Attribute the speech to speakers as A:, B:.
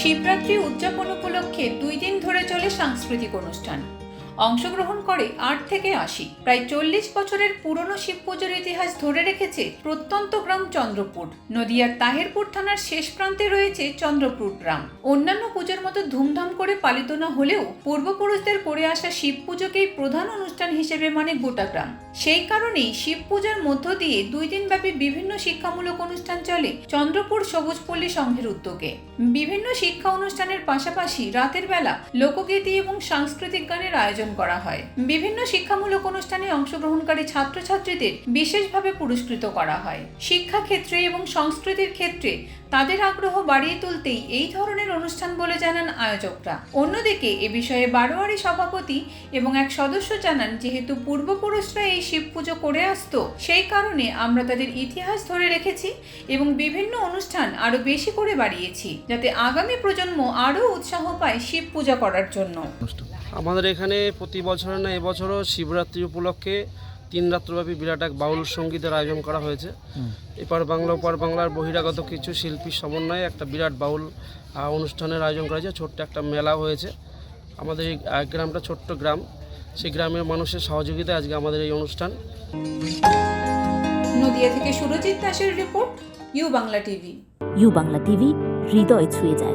A: শিবরাত্রি উদযাপন উপলক্ষে দুই দিন ধরে চলে সাংস্কৃতিক অনুষ্ঠান। অংশগ্রহণ করে আট থেকে আশি। প্রায় চল্লিশ বছরের পুরনো শিব পুজোর ইতিহাস ধরে রেখেছে প্রত্যন্ত গ্রাম চন্দ্রপুর। নদিয়ার তাহেরপুর থানার শেষ প্রান্তে রয়েছে চন্দ্রপুর গ্রাম। অন্যান্য পুজোর মতো ধুমধাম করে পালিত না হলেও পূর্বপুরুষদের করে আসা শিব পুজোকেই প্রধান অনুষ্ঠান হিসেবে মানে গোটা গ্রাম। সেই কারণেই শিব পূজার মধ্য দিয়ে দুই দিনব্যাপী বিভিন্ন শিক্ষামূলক অনুষ্ঠান চলে চন্দ্রপুর সবুজ পল্লী সংঘের উদ্যোগে। বিভিন্ন শিক্ষা অনুষ্ঠানের পাশাপাশি রাতের বেলা লোকগীতি এবং সাংস্কৃতিক গানের আয়োজন করা হয়। বিভিন্ন শিক্ষামূলক অনুষ্ঠানে অংশগ্রহণকারী ছাত্রছাত্রীদের বিশেষভাবে পুরস্কৃত করা হয়। শিক্ষা ক্ষেত্রে এবং সংস্কৃতির ক্ষেত্রে তাদের আগ্রহ বাড়িয়ে তুলতেই এই ধরনের অনুষ্ঠান বলে জানান আয়োজকরা। অন্যদিকে এ বিষয়ে বারোয়ারি সভাপতি এবং এক সদস্য জানান, যেহেতু পূর্বপুরুষরা এই শিব পুজো করে আসতো, সেই কারণে আমরা তাদের ইতিহাস ধরে রেখেছি এবং বিভিন্ন অনুষ্ঠান আরও বেশি করে বাড়িয়েছি, যাতে আগামী প্রজন্ম আরও উৎসাহ পায় শিব পূজা করার জন্য।
B: আমাদের এখানে প্রতি বছর না এবছরও শিবরাত্রি উপলক্ষে তিন রাত্রব্যাপী বিরাট এক বাউল সঙ্গীতের আয়োজন করা হয়েছে। এপার বাংলা ওপার বাংলার বহিরাগত কিছু শিল্পীর সমন্বয়ে একটা বিরাট বাউল অনুষ্ঠানের আয়োজন করা হয়েছে। ছোট্ট একটা মেলা হয়েছে। আমাদের এই গ্রামটা ছোট্ট গ্রাম। সেই গ্রামের মানুষের সহযোগিতায় আজকে আমাদের এই অনুষ্ঠান।
A: নদিয়া থেকে সুরজিৎ দাসের report U Bangla TV.
C: U Bangla TV হৃদয় ছুঁয়ে যায়।